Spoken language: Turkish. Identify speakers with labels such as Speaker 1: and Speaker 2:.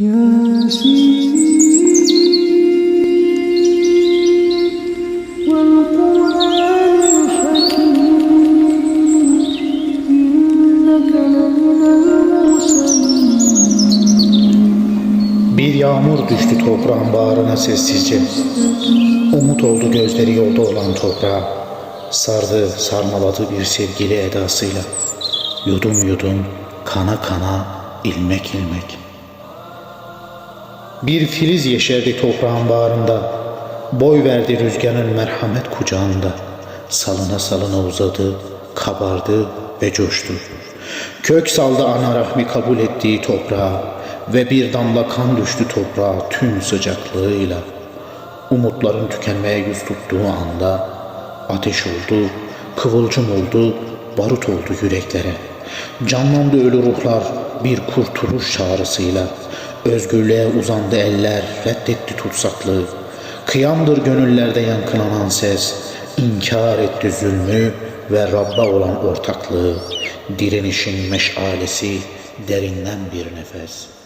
Speaker 1: Bir yağmur düştü toprağın bağrına sessizce. Umut oldu gözleri yolda olan toprağa. Sardı, sarmaladı bir sevgili edasıyla. Yudum yudum, kana kana, ilmek ilmek. Bir filiz yeşerdi toprağın bağrında. Boy verdi rüzgarın merhamet kucağında. Salına salına uzadı, kabardı ve coştu. Kök saldı ana rahmi kabul ettiği toprağa ve bir damla kan düştü toprağa tüm sıcaklığıyla. Umutların tükenmeye yüz tuttuğu anda ateş oldu, kıvılcım oldu, barut oldu yüreklere. Canlandı ölü ruhlar bir kurtuluş çağrısıyla. Özgürlüğe uzandı eller, reddetti tutsaklığı. Kıyamdır gönüllerde yankılanan ses, inkar etti zulmü ve Rabb'a olan ortaklığı. Direnişin meşalesi derinden bir nefes.